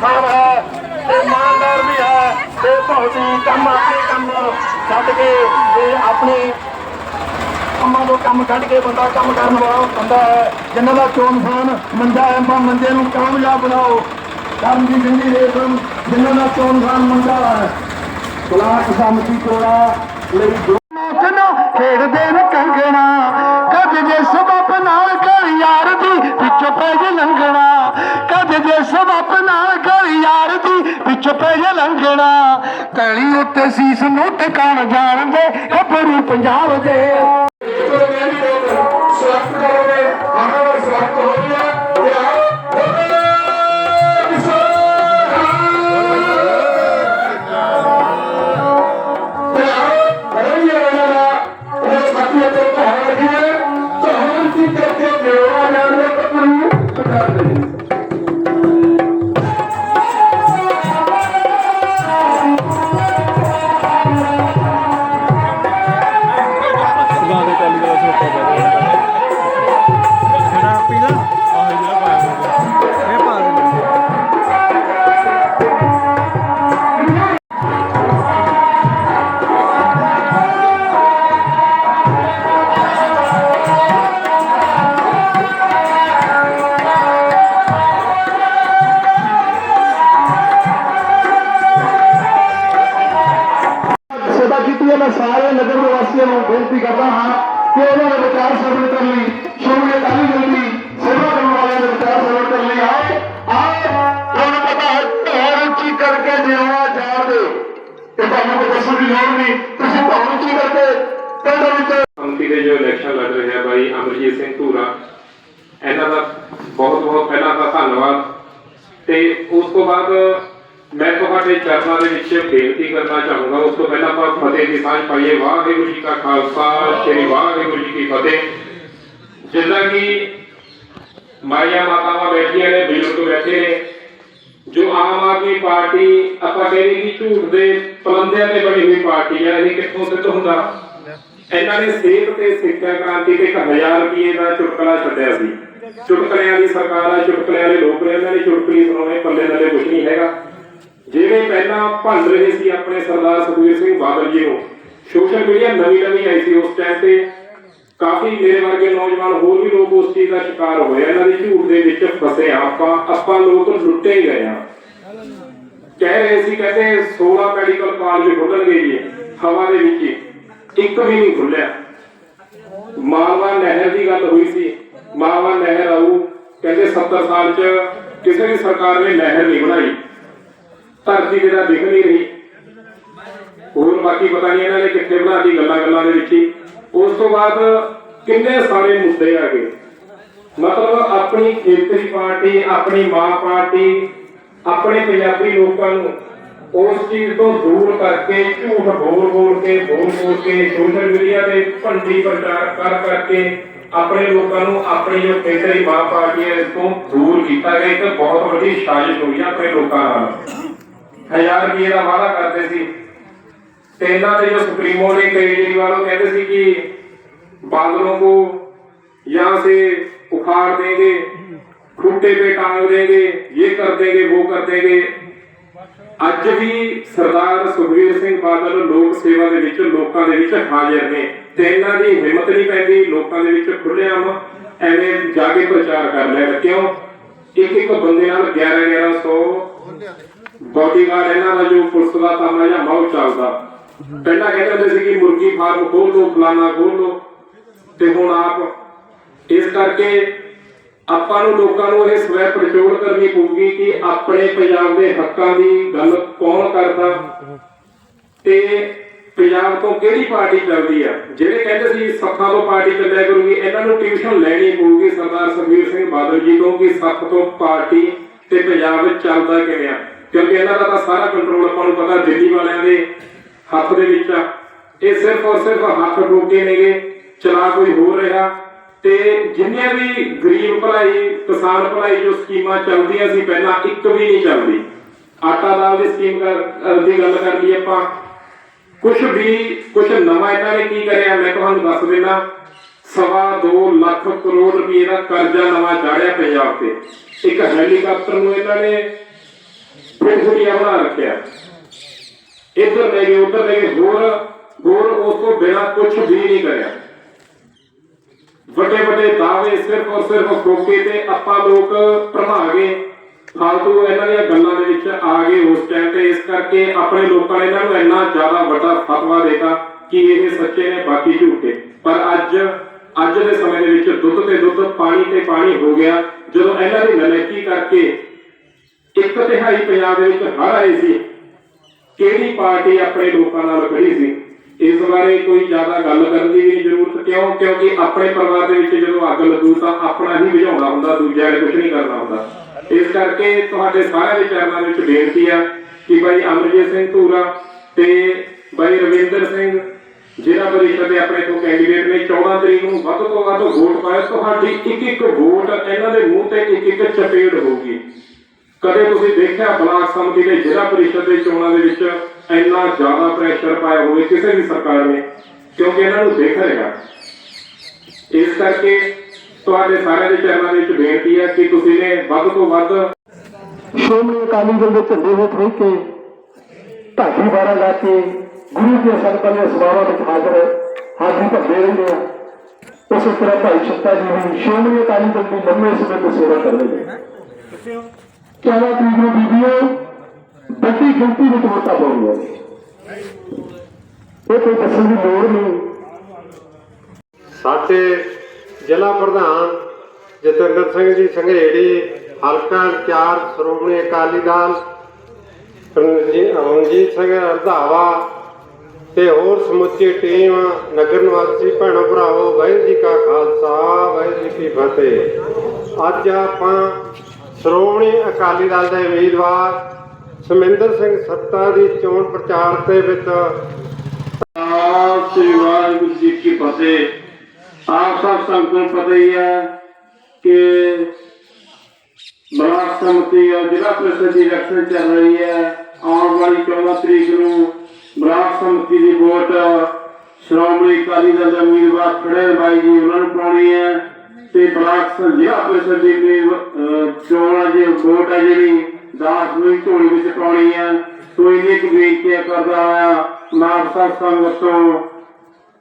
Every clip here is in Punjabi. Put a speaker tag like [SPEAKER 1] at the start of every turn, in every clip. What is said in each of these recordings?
[SPEAKER 1] ਇਨਸਾਨ ਹੈ ਤੇ ਇਮਾਨਦਾਰ ਵੀ ਹੈ ਤੇ ਬਹੁਤ ਕੰਮ ਆਪਣੇ ਕੰਮ ਛੱਡ ਕੇ ਤੇ ਆਪਣੀ ਕੰਮਾਂ ਤੋਂ ਕੰਮ ਕੱਢ ਕੇ ਬੰਦਾ ਕੰਮ ਕਰਨ ਵਾਲਾ ਬੰਦਾ ਹੈ, ਜਿਨ੍ਹਾਂ ਦਾ ਚੋਣ ਨਿਸ਼ਾਨ ਮੰਜਾ ਹੈ ਬਾ ਨੂੰ ਕਾਮਯਾਬ ਬਣਾਓ। ਕਰਨ ਦੀ ਜਿੰਦੀ ਰੇਸ਼ਮ ਜਿਨ੍ਹਾਂ ਦਾ ਚੋਣ ਨਿਸ਼ਾਨ ਮੰਜਾ ਹੈ। ਬਲਾਕ ਸਮਤੀ ਕੋਲਾ ਲਈ ਦੋ
[SPEAKER 2] ਖੇਡਦੇ ਨੇ ਕੰਗਣਾ। ਕਦ ਜੇ ਸਬਬ ਨਾਲ ਕਰ ਯਾਰ ਦੀ ਵਿੱਚੋਂ ਪੈ ਜੇ ਲੰਘਣਾ। ਕਦ ਜੇ ਸਬਬ ਨਾਲ ਕਰ ਯਾਰ ਦੀ ਵਿੱਚੋਂ ਪੈ ਲੰਘਣਾ। ਕਲੀ ਉੱਤੇ ਸੀਸ ਨੂੰ ਟਿਕਾਣ ਜਾਣਦੇ, ਗੱਭਰੂ ਪੰਜਾਬ ਦੇ
[SPEAKER 1] ਹੈ ਮੈਂ ਸਾਰੇ ਨਗਰ ਨਿਵਾਸੀਆਂ ਨੂੰ ਬੇਨਤੀ ਕਰਦਾ ਹਾਂ ਕਿ ਉਹਨਾਂ ਦੇ ਵਿਚਾਰ ਸਰਵਣ ਕਰਨ ਲਈ, ਸ਼੍ਰੋਮਣੀ ਅਕਾਲੀ ਦਲ ਦੀ ਸੇਵਾ ਕਰਨ ਵਾਲਿਆਂ ਦੇ ਵਿਚਾਰ ਸਰਵਣ ਕਰਨ ਲਈ ਆਓ ਆਓ ਤੁਹਾਨੂੰ ਪਤਾ ਹੈ ਧੌਣ ਉੱਚੀ ਕਰਕੇ ਜਿਉਣਾ ਜਾਣਦੇ ਤੇ ਤੁਹਾਨੂੰ ਕੋਈ ਦੱਸਣ ਦੀ ਲੋੜ ਨਹੀਂ, ਤੁਸੀਂ ਧੌਣ ਉੱਚੀ ਕਰਕੇ ਪਿੰਡ ਵਿੱਚ
[SPEAKER 3] ਕਮੇਟੀ ਦੇ ਜੋ ਇਲੈਕਸ਼ਨ ਲੜ ਰਹੇ ਆ ਬਾਈ ਅਮਰਜੀਤ ਸਿੰਘ ਧੂਰਾ, ਇਹਨਾਂ ਦਾ ਬਹੁਤ ਬਹੁਤ ਪਹਿਲਾਂ ਤਾਂ ਧੰਨਵਾਦ। ਤੇ ਉਸ ਤੋਂ ਬਾਅਦ ਮੈਂ ਤੁਹਾਡੇ ਚਰਨਾਂ ਦੇ ਵਿੱਚ ਬੇਨਤੀ ਕਰਨਾ ਚਾਹੂੰਗਾ। ਉਸ ਤੋਂ ਪਹਿਲਾਂ ਆਪਾਂ ਫਤਿਹ ਦੀ ਸਾਂਝ ਪਾਈਏ। ਵਾਹਿਗੁਰੂ ਜੀ ਕਾ ਖਾਲਸਾ, ਸ੍ਰੀ ਵਾਹਿਗੁਰੂ ਜੀ ਕੀ ਫਤਿਹ। ਜਿੱਦਾਂ ਕਿ ਮਾਇਆ ਮਾਤਾਵਾਂ ਬੈਠੀਆਂ ਨੇ, ਬਜ਼ੁਰਗ ਬੈਠੇ ਨੇ, ਜੋ ਆਮ ਆਦਮੀ ਪਾਰਟੀ, ਆਪਾਂ ਕਹਿੰਦੇ ਕਿ ਝੂਠ ਦੇ ਪਲੰਦਿਆਂ ਤੇ ਬਣੀ ਹੋਈ ਪਾਰਟੀ ਹੈ ਇਹ ਕਿੱਥੋਂ ਸਿੱਧ ਹੁੰਦਾ? ਇਹਨਾਂ ਨੇ ਸਿਹਤ ਤੇ ਸਿੱਖਿਆ ਕ੍ਰਾਂਤੀ ਤੇ 1000 ਰੁਪਏ ਦਾ ਚੁਟਕਲਾ ਛੱਡਿਆ ਸੀ। ਚੁਟਕਲਿਆਂ ਦੀ ਸਰਕਾਰ ਆ, ਚੁਟਕਲਿਆਂ ਦੇ ਲੋਕ ਨੇ ਇਹਨਾਂ ਨੇ, ਚੁਟਕਲੀ ਸੁਣਾਉਣੇ ਪੱਲੇ ਥੱਲੇ ਕੁਝ ਨਹੀਂ ਹੈਗਾ। ਜਿਹੜੇ ਪਹਿਲਾਂ ਭੰਡ ਰਹੇ ਸੀ ਆਪਣੇ ਸਰਦਾਰ ਸੁਖਬੀਰ ਸਿੰਘ ਬਾਦਲ ਜੀ ਨੂੰ ਸੋਸ਼ਲ ਮੀਡੀਆ ਨਵੀਂ ਨਵੀਂ ਆਈ ਸੀ ਉਸ ਟਾਈਮ ਤੇ। ਕਾਫੀ ਮੇਰੇ ਵਰਗੇ ਨੌਜਵਾਨ ਹੋਰ ਵੀ ਲੋਕ ਉਸ ਚੀਜ਼ ਦਾ ਸ਼ਿਕਾਰ ਹੋਏ ਇਹਨਾਂ ਦੇ ਝੂਠ ਦੇ ਵਿੱਚ ਫਸੇ ਆਪਾਂ ਆਪਾਂ ਲੋਕ ਲੁੱਟੇ ਗਏ ਆ। ਕਹਿ ਰਹੇ ਸੀ, ਕਹਿੰਦੇ 16 ਮੈਡੀਕਲ ਕਾਲਜ ਖੁੱਲਣਗੇ ਜੀ ਹਵਾ ਦੇ ਵਿੱਚ ਹੀ। ਇੱਕ ਵੀ ਨਹੀਂ ਖੁੱਲਿਆ ਮਾਲਵਾ ਨਹਿਰ ਦੀ ਗੱਲ ਹੋਈ ਸੀ। ਮਾਲਵਾ ਨਹਿਰ ਆਊ, ਕਹਿੰਦੇ 70 ਸਾਲ ਚ ਕਿਸੇ ਵੀ ਸਰਕਾਰ ਨੇ ਨਹਿਰ ਨਹੀਂ ਬਣਾਈ। ਧਰਤੀ ਜਿਹੜਾ ਦਿਖ ਨਹੀਂ ਰਹੀ। ਹੋਰ ਬਾਕੀ ਪਤਾ ਨਹੀਂ ਇਹਨਾਂ ਨੇ ਕਿੱਥੇ ਬਣਾਤੀ ਗੱਲਾਂ ਗੱਲਾਂ ਦੇ ਵਿੱਚ ਹੀ। ਉਸ ਤੋਂ ਬਾਅਦ ਕਿੰਨੇ ਸਾਰੇ ਮੁੱਦੇ ਆ ਗਏ। ਮਤਲਬ ਆਪਣੀ ਖੇਤਰੀ ਪਾਰਟੀ, ਆਪਣੀ ਮਾਂ ਪਾਰਟੀ, ਆਪਣੇ ਪੰਜਾਬੀ ਲੋਕਾਂ ਨੂੰ ਉਸ ਚੀਜ਼ ਤੋਂ ਦੂਰ ਕਰਕੇ ਝੂਠ ਬੋਲ ਬੋਲ ਕੇ, ਬੋਲ ਬੋਲ ਕੇ ਸੋਸ਼ਲ ਮੀਡੀਆ ਤੇ ਭੰਡੀ ਪ੍ਰਚਾਰ ਕਰ ਕਰਕੇ ਆਪਣੇ ਲੋਕਾਂ ਨੂੰ ਆਪਣੀ ਜੋ ਖੇਤਰੀ ਮਾਂ ਪਾਰਟੀ ਹੈ, ਇਸ ਤੋਂ ਦੂਰ ਕੀਤਾ ਗਿਆ। ਇੱਕ ਬਹੁਤ ਵੱਡੀ ਸਾਜ਼ਿਸ਼ ਹੋਈ ਆ ਆਪਣੇ ਲੋਕਾਂ ਨਾਲ। ਹਜ਼ਾਰ ਰੁਪਏ ਦਾ ਵਾਅਦਾ ਕਰਦੇ ਸੀ ਤੇ ਇਹਨਾਂ ਦੇ ਜੋ ਸੁਪਰੀਮੋ ਨੇ केजरीवाल वो कहते थे कि बादलों को यहाँ से उखाड़ देंगे खूटे पे टांग देंगे ये कर देंगे वो कर देंगे ਅੱਜ ਵੀ ਸਰਦਾਰ ਸੁਖਬੀਰ ਸਿੰਘ ਬਾਦਲ ਲੋਕ ਸੇਵਾ ਦੇ ਵਿੱਚ ਲੋਕਾਂ ਦੇ ਵਿੱਚ ਹਾਜ਼ਰ ਨੇ ਤੇ ਇਹਨਾਂ ਦੀ ਹਿੰਮਤ ਨਹੀਂ ਪੈਂਦੀ ਲੋਕਾਂ ਦੇ ਵਿੱਚ ਖੁੱਲ੍ਹੇਆਮ ਐਵੇਂ ਜਾ ਕੇ ਪ੍ਰਚਾਰ ਕਰ ਲੈਣ ਕਿਉਂ ਇੱਕ ਇੱਕ ਬੰਦੇ ਨਾਲ 11 1100 ਬਾਡੀਗਾਰਡ ਇਹਨਾਂ ਦਾ ਜੋ ਪੁਲਿਸ ਦਾ ਕੰਮ ਜਾਂ ਮਾਹੌਲ ਚੱਲਦਾ। ਪਹਿਲਾਂ ਕਹਿੰਦੇ ਹੁੰਦੇ ਸੀ ਕਿ ਮੁਰਗੀ ਫਾਰਮ ਖੋਲ ਲਓ ਫਲਾਨਾ ਖੋਲ ਲਓ ਤੇ ਹੁਣ ਆਪ ਇਸ ਕਰਕੇ ਆਪਾਂ ਨੂੰ ਲੋਕਾਂ ਨੂੰ ਇਹ ਸਵੈ ਪ੍ਰਚੋਰ ਕਰਨੀ ਪਊਗੀ ਕਿ ਆਪਣੇ ਪੰਜਾਬ ਦੇ ਹੱਕਾਂ ਦੀ ਗੱਲ ਕੌਣ ਕਰਦਾ ਤੇ ਪੰਜਾਬ ਤੋਂ ਕਿਹੜੀ ਪਾਰਟੀ ਚੱਲਦੀ ਆ? ਜਿਹੜੇ ਕਹਿੰਦੇ ਸੀ ਸੱਖਾਂ ਤੋਂ ਪਾਰਟੀ ਚੱਲਿਆ ਕਰੂਗੀ, ਇਹਨਾਂ ਨੂੰ ਟਿਊਸ਼ਨ ਲੈਣੀ ਪਊਗੀ ਸਰਦਾਰ ਸੁਖਬੀਰ ਸਿੰਘ ਬਾਦਲ ਜੀ ਤੋਂ ਕਿ ਸੱਖ ਤੋਂ ਪਾਰਟੀ ਤੇ ਪੰਜਾਬ ਵਿੱਚ ਚੱਲਦਾ ਕਿਵੇਂ ਆ? ਕਿਉਂਕਿ ਇਹਨਾਂ ਦਾ ਤਾਂ ਸਾਰਾ ਕੰਟਰੋਲ ਆਪਾਂ ਨੂੰ ਪਤਾ ਦਿੱਲੀ ਵਾਲਿਆਂ ਦੇ ਹੱਥ ਦੇ ਵਿੱਚ ਆ। ਇਹ ਸਿਰਫ ਔਰ ਸਿਰਫ ਹੱਥ ਰੋਕੇ ਨੇਗੇ ਚਲਾ ਕੋਈ ਹੋਰ ਰਿਹਾ। ਤੇ ਜਿੰਨੇ ਵੀ ਗਰੀਬ ਭਲਾਈ, ਕਿਸਾਨ ਭਲਾਈ ਜੋ ਸਕੀਮਾਂ ਚੱਲਦੀਆਂ ਸੀ ਪਹਿਲਾਂ, ਇੱਕ ਵੀ ਨਹੀਂ ਚੱਲਦੀ। ਆਟਾ ਦਾਲ ਦੀ ਸਕੀਮ ਦੀ ਗੱਲ ਕਰ ਲਈ ਆਪਾਂ। ਕੁਝ ਵੀ ਕੁਝ ਨਵਾਂ ਇਹਨਾਂ ਨੇ ਕੀ ਕਰਿਆ, ਮੈਂ ਤੁਹਾਨੂੰ ਦੱਸ ਦੇਣਾ ਸਵਾ 2 ਲੱਖ ਕਰੋੜ ਰੁਪਏ ਦਾ ਕਰਜ਼ਾ ਨਵਾਂ ਚਾੜਿਆ ਪੰਜਾਬ ਤੇ। ਇੱਕ ਹੈਲੀਕਾਪਟਰ ਨੂੰ ਇਹਨਾਂ ਨੇ ਫਿਰਸੂਟੀਆ ਬਣਾ ਰੱਖਿਆ। ਇੱਧਰ ਲੈ ਗਏ, ਉੱਧਰ ਲੈ ਗਏ, ਹੋਰ ਹੋਰ ਉਸ ਤੋਂ ਬਿਨਾਂ ਕੁਝ ਵੀ ਨਹੀਂ ਕਰਿਆ। ਵੱਡੇ ਵੱਡੇ ਦਾਅਵੇ ਸਿਰਫ ਔਰ ਸਿਰਫ ਫੋਕੇ ਤੇ ਆਪਾਂ ਲੋਕ ਭਰਮਾ ਗਏ ਫਾਲਤੂ ਇਹਨਾਂ ਦੀਆਂ ਗੱਲਾਂ ਦੇ ਵਿੱਚ ਆ ਗਏ ਉਸ ਟਾਈਮ ਤੇ। ਇਸ ਕਰਕੇ ਆਪਣੇ ਲੋਕਾਂ ਨੇ ਇਹਨਾਂ ਨੂੰ ਇੰਨਾ ਜ਼ਿਆਦਾ ਵੱਡਾ ਫਤਵਾ ਦੇਤਾ ਕਿ ਇਹ ਸੱਚੇ ਨੇ, ਬਾਕੀ ਝੂਠੇ। ਪਰ ਅੱਜ ਅੱਜ ਦੇ ਸਮੇਂ ਦੇ ਵਿੱਚ ਦੁੱਧ ਤੇ ਦੁੱਧ, ਪਾਣੀ ਤੇ ਪਾਣੀ ਹੋ ਗਿਆ। ਜਦੋਂ ਇਹਨਾਂ ਦੀ ਨਲੇਕੀ ਕਰਕੇ ਇੱਕ ਤਿਹਾਈ ਪੰਜਾਬ ਦੇ ਵਿੱਚ ਹੜ ਆਏ ਸੀ। ਕਿਹੜੀ ਪਾਰਟੀ ਆਪਣੇ ਲੋਕਾਂ ਨਾਲ ਖੜੀ ਸੀ? ਇਸ ਬਾਰੇ ਕੋਈ ਜ਼ਿਆਦਾ ਗੱਲ ਕਰਨ ਦੀ ਨਹੀਂ ਜ਼ਰੂਰਤ ਕਿਉਂ? ਕਿਉਂਕਿ ਆਪਣੇ ਪਰਿਵਾਰ ਦੇ ਵਿੱਚ ਜਦੋਂ ਅੱਗ ਲੱਗੂ ਤਾਂ ਆਪਣਾ ਹੀ ਬੁਝਾਉਣਾ ਹੁੰਦਾ, ਦੂਜਿਆਂ ਨੇ ਕੁਝ ਨਹੀਂ ਕਰਨਾ ਹੁੰਦਾ। ਇਸ ਕਰਕੇ ਤੁਹਾਡੇ ਸਾਰਿਆਂ ਦੇ ਵਿੱਚ ਬੇਨਤੀ ਆ ਕਿ ਭਾਈ ਅਮਰਜੀਤ ਸਿੰਘ ਧੂਰਾ ਤੇ ਭਾਈ ਰਵਿੰਦਰ ਸਿੰਘ, ਜ਼ਿਲ੍ਹਾ ਪਰਿਸ਼ਦ ਦੇ ਆਪਣੇ ਤੋਂ ਕੈਂਡੀਡੇਟ ਨੇ 14 ਤਰੀਕ ਨੂੰ ਵੱਧ ਤੋਂ ਵੱਧ ਵੋਟ ਪਾਏ ਤੁਹਾਡੀ ਇੱਕ ਇੱਕ ਵੋਟ ਇਹਨਾਂ ਦੇ ਮੂੰਹ ਤੇ ਇੱਕ ਇੱਕ ਚਪੇੜ ਹੋਊਗੀ। ਕਦੇ ਤੁਸੀਂ ਦੇਖਿਆ ਬਲਾਕ ਸਮਿਤੀ ਦੇ ਜ਼ਿਲ੍ਹਾ ਪਰਿਸ਼ਦ ਦੇ ਚੋਣਾਂ ਦੇ ਵਿੱਚ ਇੰਨਾ ਜ਼ਿਆਦਾ ਪ੍ਰੈਸ਼ਰ ਪਾਇਆ ਹੋਵੇ ਕਿਸੇ ਵੀ ਸਰਕਾਰ ਨੇ? ਕਿਉਂਕਿ ਇਹਨਾਂ ਨੂੰ ਦੇਖ ਰਿਹਾ ਇਸ ਕਰਕੇ ਤੁਹਾਡੇ ਸਾਰਿਆਂ ਦੇ ਚਰਨਾਂ ਵਿੱਚ ਬੇਨਤੀ ਹੈ ਕਿ ਤੁਸੀਂ ਨੇ ਵੱਧ ਤੋਂ ਵੱਧ
[SPEAKER 2] ਸ਼੍ਰੋਮਣੀ ਅਕਾਲੀ ਦਲ ਦੇ ਝੰਡੇ ਹੇਠ ਰਹਿ ਕੇ ਢਾਡੀ ਬਾਰਾ ਲਾ ਕੇ ਗੁਰੂ ਦੇ ਸੰਤਾਂ ਦੇ ਸਭਾਵਾਂ ਵਿੱਚ ਹਾਜ਼ਰ ਹਾਜ਼ਰੀ ਭਰਦੇ ਰਹਿੰਦੇ ਆ ਉਸੇ ਤਰ੍ਹਾਂ ਭਾਈ ਸ਼ਕਤਾ ਜੀ ਵੀ ਸ਼੍ਰੋਮਣੀ ਅਕਾਲੀ ਦਲ ਦੀ ਲੰਮੇ ਸਮੇਂ ਤੋਂ ਸੇਵਾ ਕਰ ਰਹੇ ਨੇ। ਕਿਆਵਾ ਤਰੀਕ ਨੂੰ ਬੀਬੀਓ? ਵੱਡੀ ਗਿਣਤੀ ਵਿੱਚ ਵੋਟਾਂ ਪਾਉਣੀਆਂ ਨੇ ਇਹ ਕੋਈ ਦੱਸਣ ਦੀ ਲੋੜ ਨਹੀਂ।
[SPEAKER 4] ਸਾਡੇ ਜ਼ਿਲ੍ਹਾ ਪ੍ਰਧਾਨ ਜਤਿੰਦਰ ਸਿੰਘ ਜੀ ਸੰਘੇੜੀ, ਹਲਕਾ ਇੰਚਾਰਜ ਸ਼੍ਰੋਮਣੀ ਅਕਾਲੀ ਦਲ ਰਣਜੀਤ ਸਿੰਘ ਰੰਧਾਵਾ ਤੇ ਹੋਰ ਸਮੁੱਚੀ ਟੀਮ, ਨਗਰ ਨਿਵਾਸੀ ਭੈਣੋ ਭਰਾਵੋ, ਵਾਹਿਗੁਰੂ ਜੀ ਕਾ ਖਾਲਸਾ, ਵਾਹਿਗੁਰੂ ਜੀ ਕੀ ਫਤਿਹ। ਅੱਜ ਆਪਾਂ ਸ਼੍ਰੋਮਣੀ ਅਕਾਲੀ ਦਲ ਦੇ ਉਮੀਦਵਾਰ ਸਮਿੰਦਰ ਸਿੰਘ ਸੱਤਾ ਦੀ ਚੋਣ ਪ੍ਰਚਾਰ ਦੇ ਵਿੱਚ
[SPEAKER 5] ਆਪ ਸ੍ਰੀ ਵਾਹਿਗੁਰੂ ਜੀ ਕੀ ਫਤਿਹ। ਆਪ ਸਭ ਸੰਗਤਾਂ ਨੂੰ ਪਤਾ ਹੀ ਹੈ ਕਿ ਬਲਾਕ ਸਮਿਤੀ ਔਰ ਜ਼ਿਲ੍ਹਾ ਪ੍ਰੀਸ਼ਦ ਦੀ ਇਲੈਕਸ਼ਨ ਚੱਲ ਰਹੀ ਹੈ। ਆਉਣ ਵਾਲੀ 14 ਤਰੀਕ ਨੂੰ ਬਲਾਕ ਸਮਿਤੀ ਦੀ ਵੋਟ ਸ਼੍ਰੋਮਣੀ ਅਕਾਲੀ ਦਲ ਦੇ ਉਮੀਦਵਾਰ ਖੜੇ ਬਾਈ ਜੀ, ਉਹਨਾਂ ਨੂੰ ਪਾਉਣੀ ਹੈ। ਤੇ ਬਲਾਕ ਸ- ਪ੍ਰੀਸ਼ਦ ਦੀ ਵੀ, ਚੋਣ ਹੈ ਜੇ ਵੋਟ ਹੈ ਜਿਹੜੀ 10 ਨੂੰ ਝੋਲੀ ਵਿੱਚ ਪਾਉਣੀ ਹੈ। ਸੋ ਇਹਨੇ ਇੱਕ ਬੇਨਤੀ ਕਰਦਾ ਹੋਇਆ ਮਾਪ ਸੰਗਤ ਤੋਂ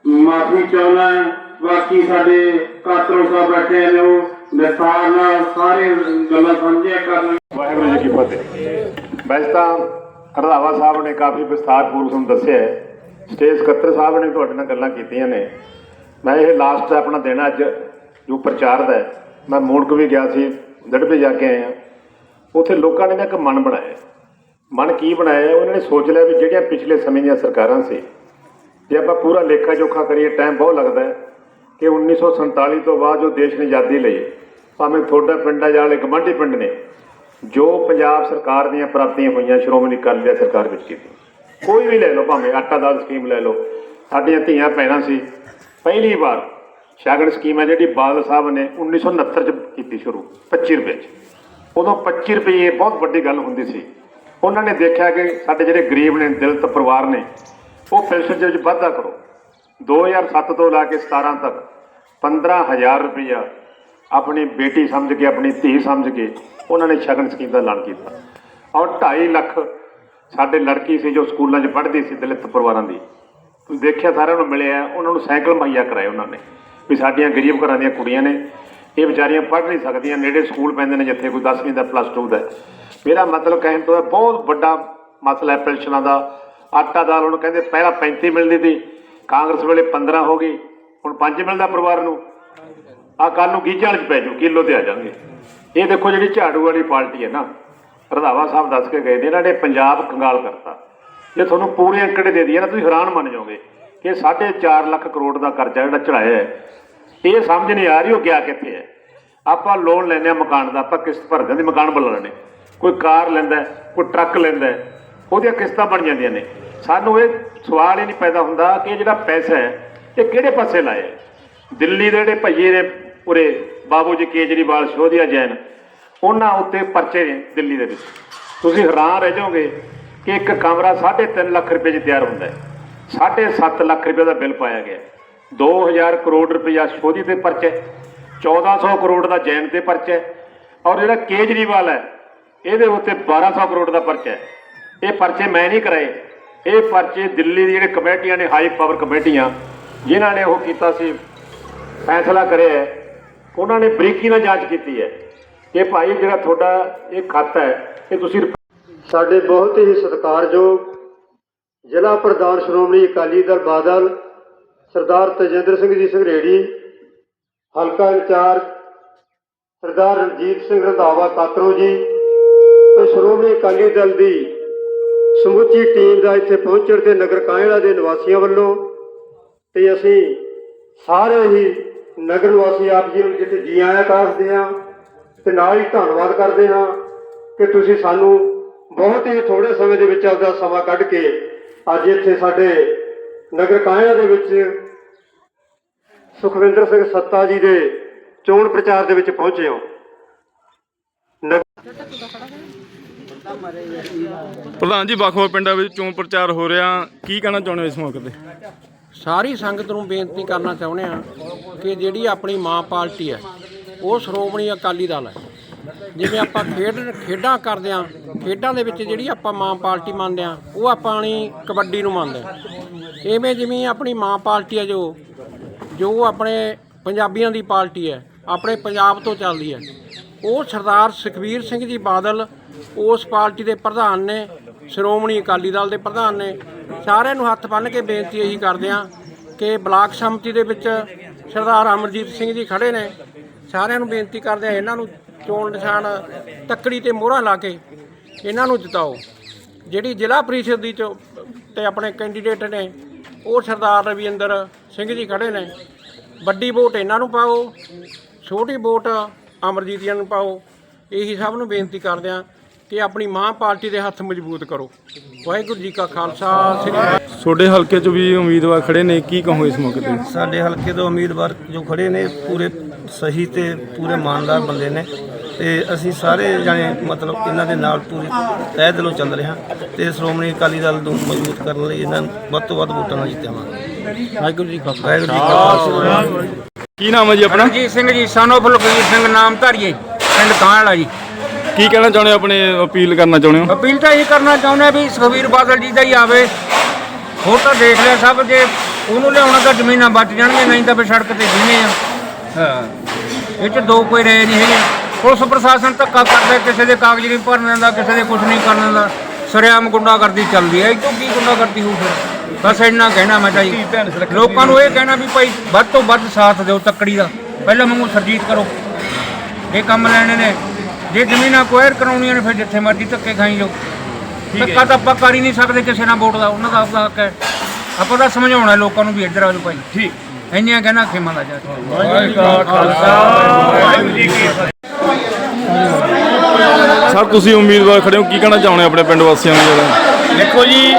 [SPEAKER 5] ਮਾਫੀ ਚਾਹੁੰਦਾ ਬਾਕੀ ਸਾਡੇ ਕਾਤਰੋ ਸਾਹਿਬ ਬੈਠੇ ਨੇ ਉਹ ਵਿਸਥਾਰ ਨਾਲ ਸਾਰੇ ਗੱਲਾਂ ਸਾਂਝੀਆਂ ਕਰਨ
[SPEAKER 6] ਵਾਹਿਗੁਰੂ ਜੀ ਕੀ ਫਤਿਹ। ਵੈਸੇ ਤਾਂ ਰੰਧਾਵਾ ਸਾਹਿਬ ਨੇ ਕਾਫੀ ਵਿਸਥਾਰ ਪੂਰਵਕ ਤੁਹਾਨੂੰ ਦੱਸਿਆ ਹੈ। ਸਟੇਜ ਸਕੱਤਰ ਸਾਹਿਬ ਨੇ ਤੁਹਾਡੇ ਨਾਲ ਗੱਲਾਂ ਕੀਤੀਆਂ ਨੇ। ਮੈਂ ਇਹ ਲਾਸਟ ਆਪਣਾ ਦਿਨ ਅੱਜ ਜੋ ਪ੍ਰਚਾਰ ਦਾ ਹੈ, ਮੈਂ ਮੂਣਕ ਵੀ ਗਿਆ ਸੀ ਦੜਬੇ ਜਾ ਕੇ ਆਇਆ। ਉੱਥੇ ਲੋਕਾਂ ਨੇ ਨਾ ਇੱਕ ਮਨ ਬਣਾਇਆ। ਮਨ ਕੀ ਬਣਾਇਆ? ਉਹਨਾਂ ਨੇ ਸੋਚ ਲਿਆ ਵੀ ਜਿਹੜੀਆਂ ਪਿਛਲੇ ਸਮੇਂ ਦੀਆਂ ਸਰਕਾਰਾਂ ਸੀ ਜੇ ਆਪਾਂ ਪੂਰਾ ਲੇਖਾ ਜੋਖਾ ਕਰੀਏ ਟਾਈਮ ਬਹੁਤ ਲੱਗਦਾ ਹੈ ਕਿ 1947 ਤੋਂ ਬਾਅਦ ਜੋ ਦੇਸ਼ ਨੇ ਆਜ਼ਾਦੀ ਲਈ ਭਾਵੇਂ ਤੁਹਾਡਾ ਪਿੰਡ ਆ ਜਾਂ ਵਾਲੇ ਪਿੰਡ ਨੇ ਜੋ ਪੰਜਾਬ ਸਰਕਾਰ ਦੀਆਂ ਪ੍ਰਾਪਤੀਆਂ ਹੋਈਆਂ ਸ਼੍ਰੋਮਣੀ ਅਕਾਲੀ ਦਲ ਸਰਕਾਰ ਵਿੱਚ ਕੀਤੀ। ਕੋਈ ਵੀ ਲੈ ਲਓ ਭਾਵੇਂ ਆਟਾ ਦਾਲ ਸਕੀਮ ਲੈ ਲਓ। ਸਾਡੀਆਂ ਧੀਆਂ ਭੈਣਾਂ ਸੀ ਪਹਿਲੀ ਵਾਰ ਸ਼ਗਨ ਸਕੀਮ ਹੈ ਜਿਹੜੀ ਬਾਦਲ ਸਾਹਿਬ ਨੇ 1969 ਚ ਕੀਤੀ ਸ਼ੁਰੂ 25 ਰੁਪਏ ਚ। ਉਦੋਂ 25 ਰੁਪਏ ਬਹੁਤ ਵੱਡੀ ਗੱਲ ਹੁੰਦੀ ਸੀ। ਉਹਨਾਂ ਨੇ ਦੇਖਿਆ ਕਿ ਸਾਡੇ ਜਿਹੜੇ ਗਰੀਬ ਨੇ, ਦਲਿਤ ਪਰਿਵਾਰ ਨੇ, ਉਹ ਪੈਨਸ਼ਨ ਦੇ ਵਿੱਚ ਵਾਧਾ ਕਰੋ। 2007 ਤੋਂ ਲਾ ਕੇ 17 ਤੱਕ 15000 ਰੁਪਇਆ ਆਪਣੀ ਬੇਟੀ ਸਮਝ ਕੇ, ਆਪਣੀ ਧੀ ਸਮਝ ਕੇ ਉਹਨਾਂ ਨੇ ਸ਼ਗਨ ਸਕੀਮ ਦਾ ਐਲਾਨ ਕੀਤਾ। ਔਰ 2.5 ਲੱਖ ਸਾਡੇ ਲੜਕੀ ਸੀ ਜੋ ਸਕੂਲਾਂ 'ਚ ਪੜ੍ਹਦੀ ਸੀ ਦਲਿਤ ਪਰਿਵਾਰਾਂ ਦੀ। ਦੇਖਿਆ ਸਾਰਿਆਂ ਨੂੰ ਮਿਲਿਆ, ਉਹਨਾਂ ਨੂੰ ਸਾਈਕਲ ਮੁਹੱਈਆ ਕਰਾਏ ਉਹਨਾਂ ਨੇ। ਵੀ ਸਾਡੀਆਂ ਗਰੀਬ ਘਰਾਂ ਦੀਆਂ ਕੁੜੀਆਂ ਨੇ, ਇਹ ਵਿਚਾਰੀਆਂ ਪੜ੍ਹ ਨਹੀਂ ਸਕਦੀਆਂ, ਨੇੜੇ ਸਕੂਲ ਪੈਂਦੇ ਨੇ ਜਿੱਥੇ ਕੋਈ 10ਵੀਂ ਦਾ ਪਲੱਸ 2 ਦਾ ਮੇਰਾ ਮਤਲਬ ਕਹਿਣ ਤੋਂ ਹੈ ਬਹੁਤ ਵੱਡਾ ਮਸਲਾ ਹੈ ਪੈਨਸ਼ਨਾਂ ਦਾ। ਆਟਾ ਦਾਲ ਹੁਣ ਕਹਿੰਦੇ ਪਹਿਲਾਂ 35 ਮਿਲਦੀ ਸੀ, ਕਾਂਗਰਸ ਵੇਲੇ 15 ਹੋ ਗਈ, ਹੁਣ 5 ਮਿਲਦਾ ਪਰਿਵਾਰ ਨੂੰ। ਆ ਕੱਲ ਨੂੰ ਗੀਜਾਂ ਵਾਲੀ 'ਚ ਪੈ ਜੂ, ਕਿਲੋ ਤੇ ਆ ਜਾਣਗੇ। ਇਹ ਦੇਖੋ ਜਿਹੜੀ ਝਾੜੂ ਵਾਲੀ ਪਾਰਟੀ ਹੈ ਨਾ, ਰਧਾਵਾ ਸਾਹਿਬ ਦੱਸ ਕੇ ਗਏ ਨੇ, ਇਹਨਾਂ ਨੇ ਪੰਜਾਬ ਕੰਗਾਲ ਕਰਤਾ। ਜੇ ਤੁਹਾਨੂੰ ਪੂਰੇ ਅੰਕੜੇ ਦੇ ਦਈਏ ਨਾ, ਤੁਸੀਂ ਹੈਰਾਨ ਮੰਨ ਜਾਓਗੇ ਕਿ 4.5 ਲੱਖ ਕਰੋੜ ਦਾ ਕਰਜ਼ਾ ਜਿਹੜਾ ਚੜਾਇਆ ਹੈ ਇਹ ਸਮਝ ਨਹੀਂ ਆ ਰਹੀ ਉਹ ਗਿਆ ਕਿੱਥੇ ਹੈ। ਆਪਾਂ ਲੋਨ ਲੈਂਦੇ ਆ ਮਕਾਨ ਦਾ, ਆਪਾਂ ਕਿਸ਼ਤ ਭਰਦੇ ਹਾਂ ਮਕਾਨ ਬਣਾ ਲੈਣੇ ਕੋਈ ਕਾਰ ਲੈਂਦਾ ਕੋਈ ਟਰੱਕ ਲੈਂਦਾ ਉਹਦੀਆਂ ਕਿਸ਼ਤਾਂ ਬਣ ਜਾਂਦੀਆਂ ਨੇ। ਸਾਨੂੰ ਇਹ ਸਵਾਲ ਹੀ ਨਹੀਂ ਪੈਦਾ ਹੁੰਦਾ ਕਿ ਇਹ ਜਿਹੜਾ ਪੈਸਾ ਹੈ, ਇਹ ਕਿਹੜੇ ਪਾਸੇ ਲਾਇਆ ਦਿੱਲੀ ਦੇ ਜਿਹੜੇ ਭਈਏ ਨੇ ਉਰੇ, ਬਾਬੂ ਜੀ ਕੇਜਰੀਵਾਲ, ਸ਼ੋਧਿਆ ਜੈਨ, ਉਹਨਾਂ ਉੱਤੇ ਪਰਚੇ ਨੇ ਦਿੱਲੀ ਦੇ ਵਿੱਚ। ਤੁਸੀਂ ਹੈਰਾਨ ਰਹਿ ਜਾਓਗੇ ਕਿ ਇੱਕ ਕਮਰਾ 3.5 ਲੱਖ ਰੁਪਏ 'ਚ ਤਿਆਰ ਹੁੰਦਾ ਹੈ। 7.5 ਲੱਖ ਰੁਪਏ ਦਾ ਬਿੱਲ ਪਾਇਆ ਗਿਆ 2000 ਕਰੋੜ ਰੁਪਇਆ ਸ਼ੋਧੀ ਤੇ ਪਰਚਾ ਹੈ 1400 ਕਰੋੜ ਦਾ ਜੈਨ ਤੇ ਪਰਚਾ ਔਰ ਜਿਹੜਾ ਕੇਜਰੀਵਾਲ ਹੈ, ਇਹਦੇ ਉੱਤੇ 1200 ਕਰੋੜ ਦਾ ਪਰਚਾ ਇਹ ਪਰਚੇ ਮੈਂ ਨਹੀਂ ਕਰਾਏ। ਇਹ ਪਰਚੇ ਦਿੱਲੀ ਦੀ ਜਿਹੜੇ ਕਮੇਟੀਆਂ ਨੇ ਹਾਈ ਪਾਵਰ ਕਮੇਟੀਆਂ, ਜਿਨ੍ਹਾਂ ਨੇ ਉਹ ਕੀਤਾ ਸੀ, ਫੈਸਲਾ ਕਰਿਆ ਉਹਨਾਂ ਨੇ ਬਰੀਕੀ ਨਾਲ ਜਾਂਚ ਕੀਤੀ ਹੈ ਕਿ ਭਾਈ ਜਿਹੜਾ ਤੁਹਾਡਾ ਇਹ ਖਾਤਾ ਹੈ, ਇਹ ਤੁਸੀਂ
[SPEAKER 7] ਸਾਡੇ ਬਹੁਤ ਹੀ ਸਤਿਕਾਰਯੋਗ ਜ਼ਿਲ੍ਹਾ ਪ੍ਰਧਾਨ ਸ਼੍ਰੋਮਣੀ ਅਕਾਲੀ ਦਲ ਬਾਦਲ ਸਰਦਾਰ ਤੇਜਿੰਦਰ ਸਿੰਘ ਜੀ ਸੰਘਰੇੜੀ ਹਲਕਾ ਇੰਚਾਰਜ ਸਰਦਾਰ ਰਣਜੀਤ ਸਿੰਘ ਰੰਧਾਵਾ ਕਾਤਰੋ ਜੀ ਤੇ ਸ਼੍ਰੋਮਣੀ ਅਕਾਲੀ ਦਲ ਦੀ ਸਮੁੱਚੀ ਟੀਮ ਦਾ ਇੱਥੇ ਪਹੁੰਚਣ ਤੇ ਨਗਰ ਕਾਇਲਾ ਦੇ ਨਿਵਾਸੀਆਂ ਵੱਲੋਂ ਤੇ ਅਸੀਂ ਸਾਰੇ ਹੀ ਨਗਰ ਨਿਵਾਸੀ ਆਪ ਜੀ ਨੂੰ ਜਿੱਥੇ ਜੀ ਆਇਆਂ ਕਰਦੇ ਹਾਂ ਤੇ ਨਾਲ ਹੀ ਧੰਨਵਾਦ ਕਰਦੇ ਹਾਂ ਕਿ ਤੁਸੀਂ ਸਾਨੂੰ ਬਹੁਤ ਹੀ ਥੋੜੇ ਸਮੇਂ ਦੇ ਵਿੱਚ ਆਪਦਾ ਸਮਾਂ ਕੱਢ ਕੇ ਅੱਜ ਇੱਥੇ ਸਾਡੇ ਨਗਰ ਕਾਇਲਾ ਦੇ ਵਿੱਚ ਸੁਖਵਿੰਦਰ ਸਿੰਘ ਸੱਤਾ ਜੀ ਦੇ ਚੋਣ ਪ੍ਰਚਾਰ ਦੇ ਵਿੱਚ ਪਹੁੰਚੇ ਹੋ।
[SPEAKER 8] ਪ੍ਰਧਾਨ ਜੀ ਵੱਖ-ਵੱਖ ਪਿੰਡਾਂ ਵਿੱਚ ਚੋਣ ਪ੍ਰਚਾਰ ਹੋ ਰਿਹਾ। ਕੀ ਕਹਿਣਾ ਚਾਹੁੰਦੇ ਹੋ ਇਸ ਮੌਕੇ ਤੇ?
[SPEAKER 9] ਸਾਰੀ ਸੰਗਤ ਨੂੰ ਬੇਨਤੀ ਕਰਨਾ ਚਾਹੁੰਦੇ ਆ ਕਿ ਜਿਹੜੀ ਆਪਣੀ ਮਾਂ ਪਾਰਟੀ ਹੈ ਉਹ ਸ਼੍ਰੋਮਣੀ ਅਕਾਲੀ ਦਲ ਹੈ। ਜਿਵੇਂ ਆਪਾਂ ਖੇਡ ਖੇਡਾਂ ਕਰਦੇ ਆ ਖੇਡਾਂ ਦੇ ਵਿੱਚ ਜਿਹੜੀ ਆਪਾਂ ਮਾਂ ਪਾਰਟੀ ਮੰਨਦੇ ਆ ਉਹ ਆਪਣੀ ਕਬੱਡੀ ਨੂੰ ਮੰਨਦੇ ਆ ਇਵੇਂ ਜਿਵੇਂ ਆਪਣੀ ਮਾਂ ਪਾਰਟੀ ਹੈ ਜੋ ਜੋ ਆਪਣੇ ਪੰਜਾਬੀਆਂ ਦੀ ਪਾਰਟੀ ਹੈ, ਆਪਣੇ ਪੰਜਾਬ ਤੋਂ ਚੱਲਦੀ ਹੈ। ਉਹ ਸਰਦਾਰ ਸੁਖਬੀਰ ਸਿੰਘ ਜੀ ਬਾਦਲ ਉਸ ਪਾਰਟੀ ਦੇ ਪ੍ਰਧਾਨ ਨੇ, ਸ਼੍ਰੋਮਣੀ ਅਕਾਲੀ ਦਲ ਦੇ ਪ੍ਰਧਾਨ ਨੇ, ਸਾਰਿਆਂ ਨੂੰ ਹੱਥ ਬੰਨ੍ਹ ਕੇ ਬੇਨਤੀ ਇਹੀ ਕਰਦੇ ਆ ਕਿ ਬਲਾਕ ਸੰਮਤੀ ਦੇ ਵਿੱਚ ਸਰਦਾਰ ਅਮਰਜੀਤ ਸਿੰਘ ਜੀ ਖੜੇ ਨੇ। ਸਾਰਿਆਂ ਨੂੰ ਬੇਨਤੀ ਕਰਦੇ ਆ ਇਹਨਾਂ ਨੂੰ ਚੋਣ ਨਿਸ਼ਾਨ ਤੱਕੜੀ ਤੇ ਮੋਹਰਾ ਲਾ ਕੇ ਇਹਨਾਂ ਨੂੰ ਜਿਤਾਓ। ਜਿਹੜੀ ਜ਼ਿਲ੍ਹਾ ਪ੍ਰੀਸ਼ਦ ਦੀ ਚੋ ਤੇ ਆਪਣੇ ਕੈਂਡੀਡੇਟ ਨੇ ਉਹ ਸਰਦਾਰ ਰਵਿੰਦਰ ਸਿੰਘ ਜੀ ਖੜੇ ਨੇ। ਵੱਡੀ ਵੋਟ ਇਹਨਾਂ ਨੂੰ ਪਾਓ ਛੋਟੀ ਵੋਟ ਅਮਰਜੀਤੀਆਂ ਨੂੰ ਪਾਓ। ਇਹੀ ਸਭ ਨੂੰ ਬੇਨਤੀ ਕਰਦੇ ਆ ਕਿ ਆਪਣੀ ਮਾਂ ਪਾਰਟੀ ਦੇ ਹੱਥ ਮਜ਼ਬੂਤ ਕਰੋ। ਵਾਹਿਗੁਰੂ ਜੀ ਕਾ ਖਾਲਸਾ ਸ੍ਰੀ
[SPEAKER 8] ਤੁਹਾਡੇ ਹਲਕੇ 'ਚ ਵੀ ਉਮੀਦਵਾਰ ਖੜੇ ਨੇ ਕੀ ਕਹੋ ਇਸ ਮੌਕੇ ਤੇ?
[SPEAKER 10] ਸਾਡੇ ਹਲਕੇ ਤੋਂ ਉਮੀਦਵਾਰ ਜੋ ਖੜੇ ਨੇ ਪੂਰੇ ਸਹੀ ਤੇ ਪੂਰੇ ਇਮਾਨਦਾਰ ਬੰਦੇ ਨੇ। ਤੇ ਅਸੀਂ ਸਾਰੇ ਜਾਣੇ ਮਤਲਬ ਇਹਨਾਂ ਦੇ ਨਾਲ ਪੂਰੀ ਤਹਿ ਦਿਲੋਂ ਚੱਲ ਰਹੇ ਹਾਂ ਤੇ ਸ਼੍ਰੋਮਣੀ ਅਕਾਲੀ ਦਲ ਨੂੰ ਮਜ਼ਬੂਤ ਕਰਨ ਲਈ ਇਹਨਾਂ ਨੂੰ ਵੱਧ ਤੋਂ ਵੱਧ ਵੋਟਾਂ ਨਾਲ ਜਿੱਤਿਆਵਾਂਗੇ।
[SPEAKER 9] ਵਾਹਿਗੁਰੂ ਜੀ ਕਾ ਖਾਲਸਾ।
[SPEAKER 8] ਨਾਮ ਹੈ ਜੀ ਆਪਣਾ?
[SPEAKER 11] ਰਣਜੀਤ ਸਿੰਘ ਜੀ ਸਾਨੂੰ ਫੁਲਕੀਰ ਸਿੰਘ ਨਾਮ ਧਾਰੀਏ ਪਿੰਡ ਕਾਂ ਵਾਲਾ ਜੀ।
[SPEAKER 8] ਕੀ ਕਹਿਣਾ ਚਾਹੁੰਦੇ ਹੋ ਆਪਣੇ ਅਪੀਲ ਕਰਨਾ ਚਾਹੁੰਦੇ ਹੋ?
[SPEAKER 11] ਅਪੀਲ ਤਾਂ ਇਹ ਕਰਨਾ ਚਾਹੁੰਦੇ ਹਾਂ ਵੀ ਸੁਖਬੀਰ ਬਾਦਲ ਜੀ ਦਾ ਹੀ ਆਵੇ। ਹੋਰ ਤਾਂ ਦੇਖ ਲਿਆ ਸਭ ਜੇ ਉਹਨੂੰ ਲਿਆਉਣਾ ਤਾਂ ਜ਼ਮੀਨਾਂ ਬਚ ਜਾਣਗੀਆਂ ਨਹੀਂ ਤਾਂ ਫਿਰ ਸੜਕ ਤੇ ਜਿੰਨੇ ਆ। ਹਾਂ। ਇਹ ਚ ਦੋ ਕੋਈ ਰਹੇ ਨਹੀਂ ਹੈਗੇ। ਪੁਲਿਸ ਪ੍ਰਸ਼ਾਸਨ ਧੱਕਾ ਕਰਦਾ ਕਿਸੇ ਦੇ ਕਾਗਜ਼ ਨਹੀਂ ਭਰਨ ਦਿੰਦਾ ਕਿਸੇ ਦੇ ਕੁਝ ਨਹੀਂ ਕਰਨ ਦਿੰਦਾ। ਸਰਿਆਮ ਗੁੰਡਾਗਰਦੀ ਚੱਲਦੀ ਹੈ। ਇਹ ਤੋਂ ਕੀ ਗੁੰਡਾਗਰਦੀ ਹੋਊ ਫਿਰ? ਬਸ ਇੰਨਾ ਕਹਿਣਾ ਮੈਂ ਤਾਂ ਜੀ। ਲੋਕਾਂ ਨੂੰ ਇਹ ਕਹਿਣਾ ਵੀ ਭਾਈ ਵੱਧ ਤੋਂ ਵੱਧ ਸਾਥ ਦਿਓ ਤੱਕੜੀ ਦਾ। ਪਹਿਲਾਂ ਵਾਂਗੂ ਸਰਜੀਤ ਕਰੋ। ਇਹ ਕੰਮ ਲੈਣੇ ਨੇ ਜੇ ਜ਼ਮੀਨਾਂ ਕੁਆਇਰ ਕਰਾਉਣੀਆਂ ਨੇ ਫਿਰ ਜਿੱਥੇ ਮਰਜ਼ੀ ਧੱਕੇ ਖਾਈ ਜਾਓ। ਧੱਕਾ ਤਾਂ ਆਪਾਂ ਕਰ ਹੀ ਨਹੀਂ ਸਕਦੇ ਕਿਸੇ ਨਾਲ ਵੋਟ ਦਾ। ਉਹਨਾਂ ਦਾ ਆਪਦਾ ਹੱਕ ਹੈ। ਆਪਾਂ ਤਾਂ ਸਮਝਾਉਣਾ ਲੋਕਾਂ ਨੂੰ ਵੀ ਇੱਧਰ ਆ ਜਾਓ ਭਾਈ। ਠੀਕ। ਇੰਨੀਆਂ ਕਹਿਣਾ ਖੇਮਾਂ ਦਾ ਜਾ
[SPEAKER 8] ਸਰ ਤੁਸੀਂ ਉਮੀਦਵਾਰ ਖੜੇ ਹੋ ਕੀ ਕਹਿਣਾ ਚਾਹੁੰਦੇ ਆਪਣੇ ਪਿੰਡ ਵਾਸੀਆਂ ਨੂੰ ਜਿਹੜਾ?
[SPEAKER 10] ਦੇਖੋ ਜੀ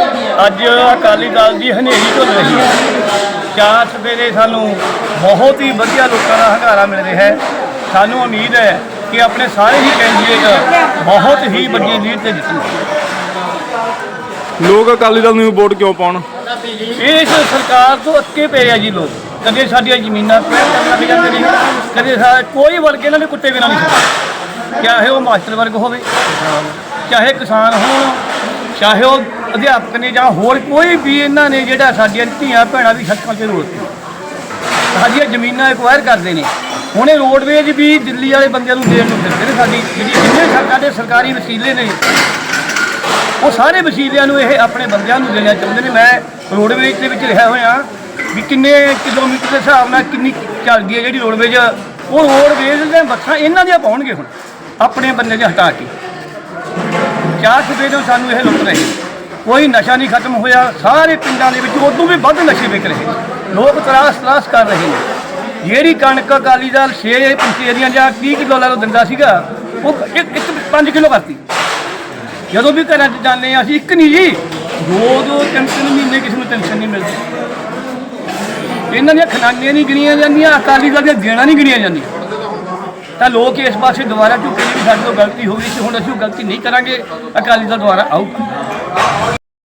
[SPEAKER 10] ਅੱਜ ਅਕਾਲੀ ਦਲ ਦੀ ਹਨੇਰੀ ਝੁੱਲ ਰਹੀ ਹੈ। ਚਾਰ ਸਵੇਰੇ ਸਾਨੂੰ ਬਹੁਤ ਹੀ ਵਧੀਆ ਲੋਕਾਂ ਦਾ ਹੰਗਾਰਾ ਮਿਲ ਰਿਹਾ ਹੈ। ਸਾਨੂੰ ਉਮੀਦ ਹੈ ਕਿ ਆਪਣੇ ਸਾਰੇ ਹੀ ਕੈਂਡੀਡੇਟ ਬਹੁਤ ਹੀ ਵੱਡੀ ਲੀਡ ਤੇ ਜਿੱਤਣਗੇ।
[SPEAKER 8] ਲੋਕ ਅਕਾਲੀ ਦਲ ਨੂੰ ਵੋਟ ਕਿਉਂ ਪਾਉਣ?
[SPEAKER 10] ਇਸ ਸਰਕਾਰ ਤੋਂ ਅੱਕੇ ਪਏ ਆ ਜੀ ਲੋਕ। ਕਦੇ ਸਾਡੀਆਂ ਜ਼ਮੀਨਾਂ ਤੇ ਲੱਗ ਜਾਂਦੇ ਨੇ, ਕਦੇ ਸਾ- ਕੋਈ ਵਰਗ ਇਹਨਾਂ ਦੇ ਕੁੱਤੇ ਬਿਨਾਂ ਨਹੀਂ ਛੱਡਦਾ। ਚਾਹੇ ਉਹ ਮਾਸਟਰ ਵਰਗ ਹੋਵੇ, ਚਾਹੇ ਕਿਸਾਨ ਹੋਣ, ਚਾਹੇ ਉਹ ਅਧਿਆਪਕ ਨੇ ਜਾਂ ਹੋਰ ਕੋਈ ਵੀ ਇਹਨਾਂ ਨੇ ਜਿਹੜਾ ਸਾਡੀਆਂ ਧੀਆਂ ਭੈਣਾਂ ਵੀ ਸੜਕਾਂ ਤੇ ਰੋਲ ਸਾਡੀਆਂ ਜ਼ਮੀਨਾਂ ਐਕਵਾਇਰ ਕਰਦੇ ਨੇ ਹੁਣ ਇਹ ਰੋਡਵੇਜ ਵੀ ਦਿੱਲੀ ਵਾਲੇ ਬੰਦਿਆਂ ਨੂੰ ਦੇਣ ਨੂੰ ਫਿਰਦੇ ਨੇ ਸਾਡੀ ਜਿਹੜੀ ਜਿੰਨੇ ਸਰਕਾਰ ਦੇ ਸਰਕਾਰੀ ਵਸੀਲੇ ਨੇ ਉਹ ਸਾਰੇ ਵਸੀਲਿਆਂ ਨੂੰ ਇਹ ਆਪਣੇ ਬੰਦਿਆਂ ਨੂੰ ਦੇਣਾ ਚਾਹੁੰਦੇ ਨੇ। ਮੈਂ ਰੋਡਵੇਜ ਦੇ ਵਿੱਚ ਰਿਹਾ ਹੋਇਆ ਵੀ ਕਿੰਨੇ ਕਿਲੋਮੀਟਰ ਦੇ ਹਿਸਾਬ ਨਾਲ ਕਿੰਨੀ ਚੱਲਦੀ ਹੈ ਜਿਹੜੀ ਰੋਡਵੇਜ ਉਹ ਰੋਡਵੇਜ ਦੀਆਂ ਬੱਸਾਂ ਇਹਨਾਂ ਦੀਆਂ ਪਾਉਣਗੇ ਹੁਣ, ਆਪਣੇ ਬੰਦੇ ਦੇ ਹਟਾ ਕੇ। ਚਾਰ ਸੂਬੇ ਤੋਂ ਸਾਨੂੰ ਇਹ ਲੁੱਟ ਰਹੇ ਕੋਈ ਨਸ਼ਾ ਨਹੀਂ ਖਤਮ ਹੋਇਆ, ਸਾਰੇ ਪਿੰਡਾਂ ਦੇ ਵਿੱਚ ਉਦੋਂ ਵੀ ਵੱਧ ਨਸ਼ੇ ਵਿਕ ਰਹੇ ਲੋਕ ਤਰਾਸ ਤਰਾਸ ਕਰ ਰਹੇ ਨੇ। ਜਿਹੜੀ ਕਣਕ ਅਕਾਲੀ ਦਲ 6 ਪੰਚੇਰੀਆਂ ਜਾਂ 30 ਕਿਲੋ ਲਾ ਲਓ ਦਿੰਦਾ ਸੀਗਾ, ਉਹ ਇੱਕ ਇੱਕ 5 ਕਿਲੋ ਕਰਤੀ। ਜਦੋਂ ਵੀ ਘਰਾਂ 'ਚ ਜਾਂਦੇ ਹਾਂ, ਅਸੀਂ ਇੱਕ ਨਹੀਂ ਜੀ ਦੋ ਦੋ ਤਿੰਨ ਤਿੰਨ ਮਹੀਨੇ ਕਿਸੇ ਨੂੰ ਟੈਨਸ਼ਨ ਨਹੀਂ ਮਿਲਦੀ। ਇਹਨਾਂ ਦੀਆਂ ਖਨਾਨੀਆਂ ਨਹੀਂ ਗਿਣੀਆਂ ਜਾਂਦੀਆਂ, ਅਕਾਲੀ ਦਲ ਦੀਆਂ ਗੇਣਾ ਨਹੀਂ ਗਿਣੀਆਂ ਜਾਂਦੀਆਂ। ਤਾਂ ਲੋਕ ਇਸ ਪਾਸੇ ਦੁਬਾਰਾ ਝੁਕੇ ਨੇ ਵੀ ਸਾਡੇ ਤੋਂ ਗਲਤੀ ਹੋ ਗਈ ਸੀ, ਹੁਣ ਅਸੀਂ ਉਹ ਗਲਤੀ ਨਹੀਂ ਕਰਾਂਗੇ, ਅਕਾਲੀ ਦਲ ਦੁਬਾਰਾ ਆਊਗਾ।